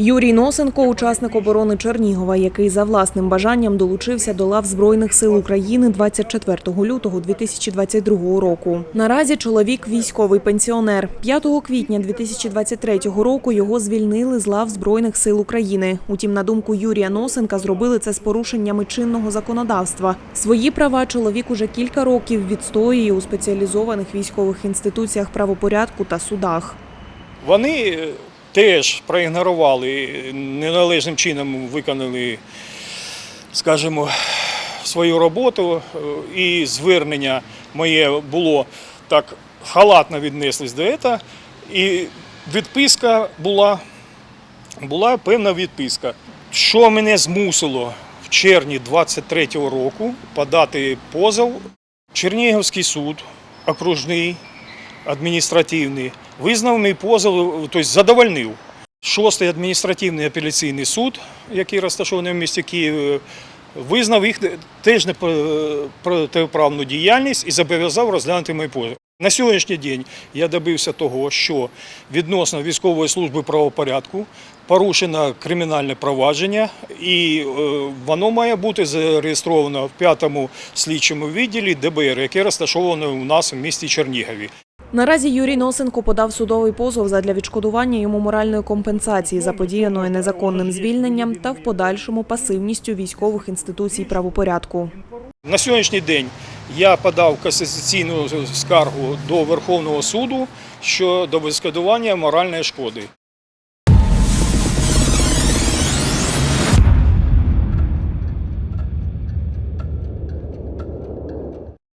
Юрій Носенко, учасник оборони Чернігова, який за власним бажанням долучився до лав Збройних сил України 24 лютого 2022 року. Наразі чоловік військовий пенсіонер. 5 квітня 2023 року його звільнили з лав Збройних сил України. Утім, на думку Юрія Носенка, зробили це з порушеннями чинного законодавства. Свої права чоловік уже кілька років відстоює у спеціалізованих військових інституціях правопорядку та судах. Вони е, теж проігнорували, неналежним чином виконали, скажімо, свою роботу, і звернення моє було так халатно віднеслись до цього, і відписка була, була певна відписка. Що мене змусило в червні 23-го року подати позов? Чернігівський суд окружний адміністративний визнав мій позов, тобто задовольнив. Шостий адміністративний апеляційний суд, який розташований в місті Києві, визнав їх теж не протиправну діяльність і зобов'язав розглянути мій позов. На сьогоднішній день я добився того, що відносно військової служби правопорядку порушено кримінальне провадження, і е, воно має бути зареєстровано в п'ятому слідчому відділі ДБР, яке розташоване у нас в місті Чернігові. Наразі Юрій Носенко подав судовий позов задля відшкодування йому моральної компенсації заподіяної незаконним звільненням та в подальшому пасивністю військових інституцій правопорядку. На сьогоднішній день я подав касаційну скаргу до Верховного суду щодо відшкодування моральної шкоди.